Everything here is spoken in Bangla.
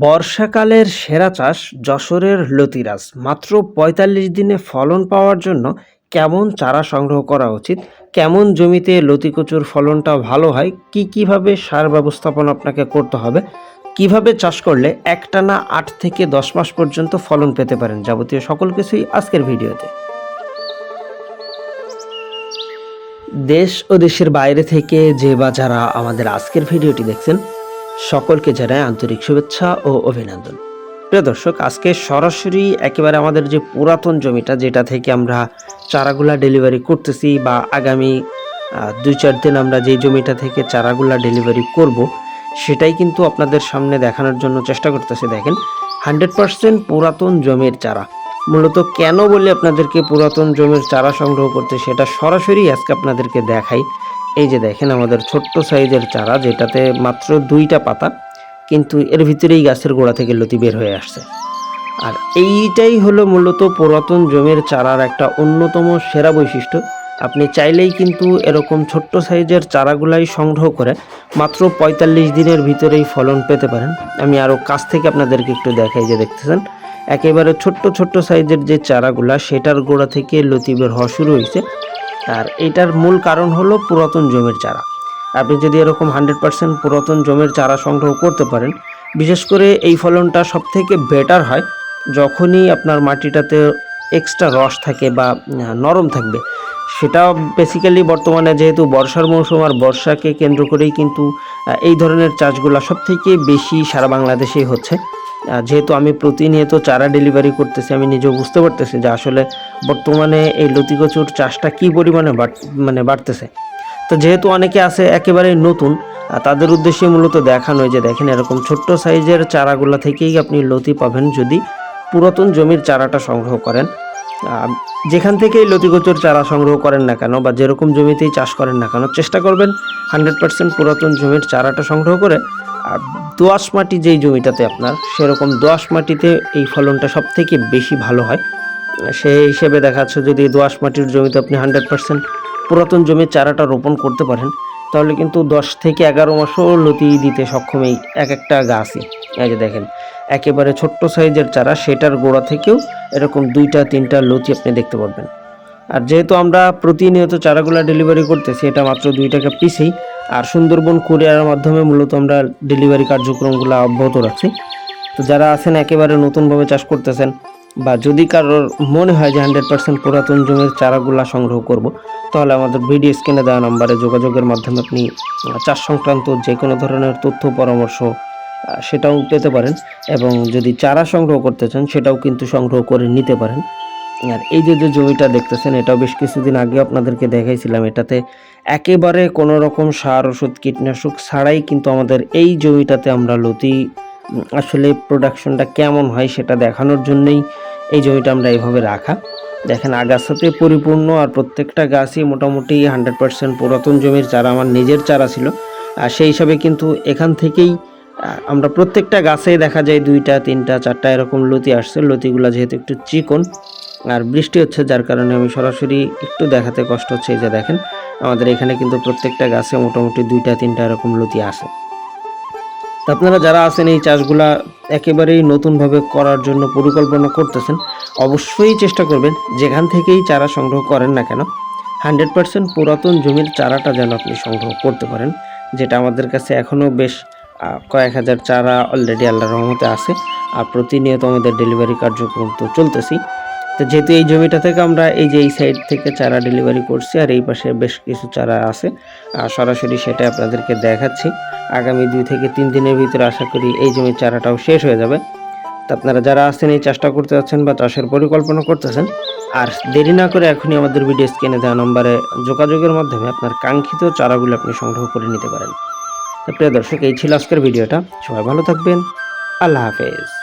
বর্ষাকালের সেরা চাষ যশোরের লতিরাজ। মাত্র পঁয়তাল্লিশ দিনে ফলন পাওয়ার জন্য কেমন চারা সংগ্রহ করা উচিত? কেমন জমিতে লতিকচুর ফলনটা ভালো হয়? কি কীভাবে সার ব্যবস্থাপনা আপনাকে করতে হবে? কীভাবে চাষ করলে একটানা আট থেকে দশ মাস পর্যন্ত ফলন পেতে পারেন? যাবতীয় সকল কিছুই আজকের ভিডিওতে। দেশ ও দেশের বাইরে থেকে যে বা যারা আমাদের আজকের ভিডিওটি দেখছেন সকলকে জানাই আন্তরিক শুভেচ্ছা ও অভিনন্দন। প্রিয় দর্শক, আজকে সরাসরি একেবারে আমাদের যে পুরাতন জমিটা, যেটা থেকে আমরা চারাগুলা ডেলিভারি করতেছি বা আগামী দুই চার দিন আমরা যে জমিটা থেকে চারাগুলা ডেলিভারি করব, সেটাই কিন্তু আপনাদের সামনে দেখানোর জন্য চেষ্টা করতেছি। দেখেন, হান্ড্রেড পার্সেন্ট পুরাতন জমির চারা। মূলত কেন বলে আপনাদেরকে পুরাতন জমির চারা সংগ্রহ করতে, সেটা সরাসরি আজকে আপনাদেরকে দেখাই। এই যে দেখেন আমাদের ছোট্ট সাইজের চারা, যেটাতে মাত্র দুইটা পাতা, কিন্তু এর ভিতরেই গাছের গোড়া থেকে লতি বের হয়ে আসছে। আর এইটাই হলো মূলত পুরাতন জমির চারার একটা অন্যতম সেরা বৈশিষ্ট্য। আপনি চাইলেই কিন্তু এরকম ছোট্ট সাইজের চারাগুলাই সংগ্রহ করে মাত্র পঁয়তাল্লিশ দিনের ভিতরেই ফলন পেতে পারেন। আমি আরও কাছ থেকে আপনাদেরকে একটু দেখাই যে দেখতেছেন, একেবারে ছোট্ট ছোট্ট সাইজের যে চারাগুলা, সেটার গোড়া থেকে লতি বের হওয়া শুরু হয়েছে। আর এটার মূল কারণ হলো পুরাতন জমির চারা। আপনি যদি এরকম হান্ড্রেড পার্সেন্ট পুরাতন জমির চারা সংগ্রহ করতে পারেন, বিশেষ করে এই ফলনটা সব থেকে বেটার হয় যখনই আপনার মাটিটাতে এক্সট্রা রস থাকে বা নরম থাকবে। সেটা বেসিক্যালি বর্তমানে যেহেতু বর্ষার মৌসুম আর বর্ষাকে কেন্দ্র করেই কিন্তু এই ধরনের চাষগুলো সব থেকে বেশি সারা বাংলাদেশেই হচ্ছে। যেহেতু আমি প্রতিনিয়ত চারা ডেলিভারি করতেছি, আমি নিজেও বুঝতে পারতেছি যে আসলে বর্তমানে এই লতিকচুর চাষটা কী পরিমাণে মানে বাড়তেছে। তো যেহেতু অনেকে আছে একেবারেই নতুন তাদের উদ্দেশ্যে মূলত দেখানো যে দেখেন এরকম ছোট্ট সাইজের চারাগুলো থেকেই আপনি লতি পাবেন যদি পুরাতন জমির চারাটা সংগ্রহ করেন। যেখান থেকেই লতিগোচর চারা সংগ্রহ করেন না কেন বা যেরকম জমিতেই চাষ করেন না কেন, চেষ্টা করবেন হান্ড্রেড পার্সেন্ট পুরাতন জমির চারাটা সংগ্রহ করে দোআঁশ মাটি যেই জমিটাতে আপনার, সেরকম দোআঁশ মাটিতে এই ফলনটা সব থেকে বেশি ভালো হয়। সেই হিসেবে দেখা যাচ্ছে যদি দোআঁশ মাটির জমিতে আপনি হান্ড্রেড পার্সেন্ট পুরাতন জমির চারাটা রোপণ করতে পারেন, তাহলে কিন্তু দশ থেকে এগারো মাসও লতি দিতে সক্ষম এই এক একটা গাছই। এই যে দেখেন, একেবারে ছোট্ট সাইজের চারা, সেটার গোড়া থেকেও এরকম দুইটা, তিনটা লতি আপনি দেখতে পারবেন। আর যেহেতু আমরা প্রতিনিয়ত চারাগুলা ডেলিভারি করতেছি, এটা মাত্র দুই টাকা পিসেই। আর সুন্দরবন কুরিয়ারের মাধ্যমে মূলত আমরা ডেলিভারি কার্যক্রমগুলো অব্যাহত রাখছি। তো যারা আছেন একেবারে নতুনভাবে চাষ করতেছেন বা যদি কারোর মনে হয় যে হান্ড্রেড পার্সেন্ট পুরাতন জমির চারাগুলা সংগ্রহ করব, তাহলে আমাদের ভিডিও স্ক্রিনে দেওয়া নাম্বারে যোগাযোগের মাধ্যমে আপনি চাষ সংক্রান্ত যে কোনো ধরনের তথ্য, পরামর্শ সেটাও পেতে পারেন। এবং যদি চারা সংগ্রহ করতে চান, সেটাও কিন্তু সংগ্রহ করে নিতে পারেন। আর এই যে যে জমিটা দেখতেছেন, এটাও বেশ কিছুদিন আগে আপনাদেরকে দেখাইছিলাম। এটাতে একেবারে কোনো রকম সার, ওষুধ, কীটনাশক ছাড়াই কিন্তু আমাদের এই জমিটাতে আমরা লতি আসলে প্রোডাকশনটা কেমন হয় সেটা দেখানোর জন্যই এই জমিটা আমরা এইভাবে রাখা। দেখেন, আগাছাতে পরিপূর্ণ আর প্রত্যেকটা গাছই মোটামুটি হান্ড্রেড পার্সেন্ট পুরাতন জমির চারা, আমার নিজের চারা ছিল। আর সেই হিসাবে কিন্তু এখান থেকেই আমরা প্রত্যেকটা গাছেই দেখা যায় দুইটা, তিনটা, চারটা এরকম লতি আসছে। লতিগুলো যেহেতু একটু চিকন আর বৃষ্টি হচ্ছে, যার কারণে আমি সরাসরি একটু দেখাতে কষ্ট হচ্ছে। এই যে দেখেন, আমাদের এখানে কিন্তু প্রত্যেকটা গাছে মোটামুটি দুইটা, তিনটা এরকম লতি আসে আপনারা যারা আছেন এই চাষগুলা একেবারেই নতুনভাবে করার জন্য পরিকল্পনা করতেছেন, অবশ্যই চেষ্টা করবেন, যেখান থেকেই চারা সংগ্রহ করেন না কেন, হান্ড্রেড পার্সেন্ট পুরাতন জমির চারাটা যেন আপনি সংগ্রহ করতে পারেন, যেটা আমাদের কাছে এখনও বেশ কয়েক হাজার চারা অলরেডি আল্লাহ রহমতে আছে, আর প্রতিনিয়ত আমাদের ডেলিভারি কার্যক্রম তো চলতেছি তো যেহেতু এই জমিটা থেকে আমরা এই যে এই সাইড থেকে চারা ডেলিভারি করছি আর এই পাশে বেশ কিছু চারা আছে আর সরাসরি সেটা আপনাদেরকে দেখাচ্ছি। আগামী দুই থেকে তিন দিনের ভিতরে আশা করি এই জমির চারাটাও শেষ হয়ে যাবে। তো আপনারা যারা আছেন, এই চাষটা করতে যাচ্ছেন বা চাষের পরিকল্পনা করতেছেন, আর দেরি না করে এখনই আমাদের ভিডিও স্ক্রিনে দেওয়া নম্বরে যোগাযোগের মাধ্যমে আপনার কাঙ্ক্ষিত চারাগুলো আপনি সংগ্রহ করে নিতে পারেন। তো প্রিয় দর্শক, এই ছিল আজকের ভিডিওটা সবাই ভালো থাকবেন। আল্লাহ হাফেজ।